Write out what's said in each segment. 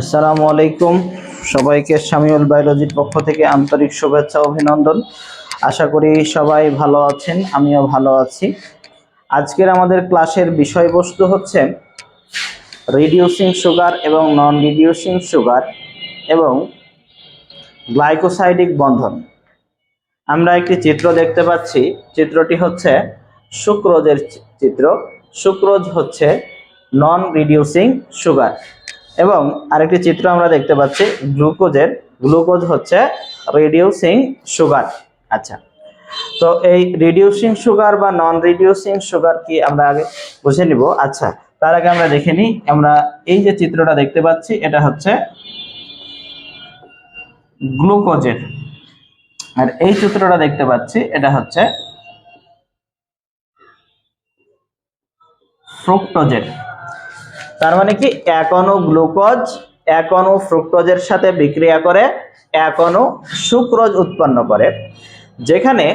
আসসালামু আলাইকুম। সবাইকে সামিউল বায়োলজির পক্ষ থেকে আন্তরিক শুভেচ্ছা, অভিনন্দন। আশা করি সবাই ভালো আছেন, আমিও ভালো আছি। আজকের আমাদের ক্লাসের বিষয়বস্তু হচ্ছে রিডিউসিং সুগার এবং নন রিডিউসিং সুগার এবং গ্লাইকোসাইডিক বন্ধন। আমরা একটি চিত্র দেখতে পাচ্ছি। চিত্রটি হচ্ছে সুক্রোজের চিত্র। সুক্রোজ হচ্ছে নন রিডিউসিং সুগার এবং আরেকটি চিত্র আমরা দেখতে পাচ্ছি গ্লুকোজের গ্লুকোজ হচ্ছে রিডিউসিং সুগার আচ্ছা তো এই রিডিউসিং সুগার বা নন রিডিউসিং সুগার কি আমরা আগে বুঝে নিব। আচ্ছা তার আগে আমরা দেখে নিই, আমরা এই যে চিত্রটা দেখতে পাচ্ছি, এটা হচ্ছে গ্লুকোজের আর এই চিত্রটা দেখতে পাচ্ছি, এটা হচ্ছে ফ্রুক্টোজের তার মানে কি এক গ্লুকোজ এক অণু ফ্রুক্টোজের সাথে বিক্রিয়া করে এক সুক্রোজ উৎপন্ন করে। যেখানে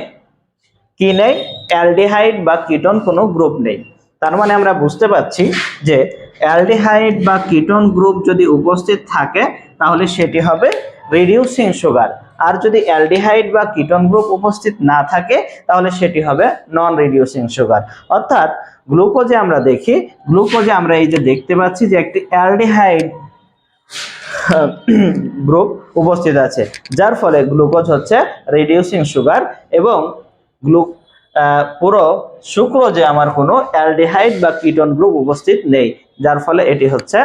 কি নেই? অ্যালডিহাইড বা কিটোন কোনো গ্রুপ নেই। তার মানে আমরা বুঝতে পারছি যে অ্যালডিহাইড বা কিটোন গ্রুপ যদি উপস্থিত থাকে, তাহলে সেটি হবে রিডিউসিং সুগার। আর যদি অ্যালডিহাইড বা কিটন গ্রুপ উপস্থিত না থাকে, তাহলে সেটি হবে নন রিডিউসিং সুগার অর্থাৎ গ্লুকোজে আমরা দেখি, গ্লুকোজে আমরা এই যে দেখতে পাচ্ছি যে একটি অ্যালডিহাইড গ্রুপ উপস্থিত আছে, যার ফলে গ্লুকোজ হচ্ছে রিডিউসিং সুগার এবং গ্লু পুরো সুক্রোজে আমার কোনো অ্যালডিহাইড বা কিটন গ্রুপ উপস্থিত নেই, যার ফলে এটি হচ্ছে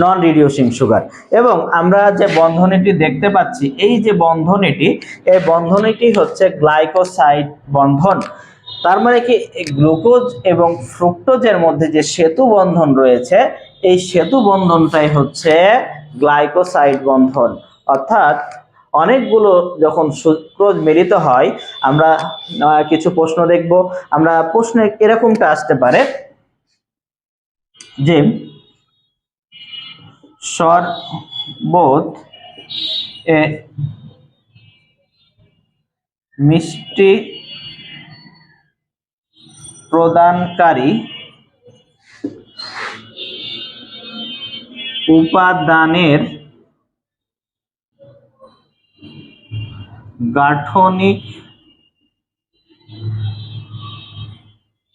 নন রিডিউসিং সুগার এবং আমরা যে বন্ধনীটি দেখতে পাচ্ছি, এই যে বন্ধনীটি, এই বন্ধনীটি হচ্ছে গ্লাইকোসাইড বন্ধন। তার মানে কি গ্লুকোজ এবং ফ্রুক্টোজের মধ্যে যে সেতু বন্ধন রয়েছে, এই সেতু বন্ধনটাই হচ্ছে গ্লাইকোসাইড বন্ধন। অর্থাৎ অনেকগুলো যখন সুক্রোজ মিলিত হয়, আমরা কিছু প্রশ্ন দেখব। আমরা প্রশ্নে এরকমটা আসতে পারে যে শরবত মিষ্টি প্রদানকারী উপাদানের গাঠনিক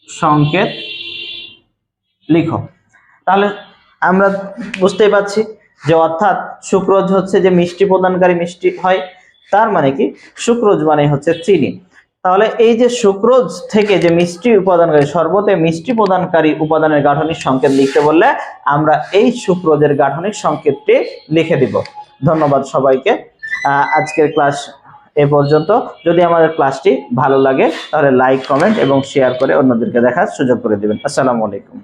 সংকেত লিখো। তাহলে আমরা বুঝতেই পারছি যে অর্থাৎ সুক্রোজ হচ্ছে যে মিষ্টি প্রদানকারী মিষ্টি হয়, তার মানে কি? সুক্রোজ মানে হচ্ছে চিনি। তাহলে এই যে সুক্রোজ থেকে যে মিষ্টি উপাদানকারী শরবতে মিষ্টি প্রদানকারী উপাদানের গাঠনিক সংকেত লিখতে বললে আমরা এই সুক্রোজের গাঠনিক সংকেতটি লিখে দিব। ধন্যবাদ সবাইকে। আজকের ক্লাস এ পর্যন্ত। যদি আমাদের ক্লাসটি ভালো লাগে, তাহলে লাইক, কমেন্ট এবং শেয়ার করে অন্যদেরকে দেখার সুযোগ করে দিবেন। আসসালামু আলাইকুম।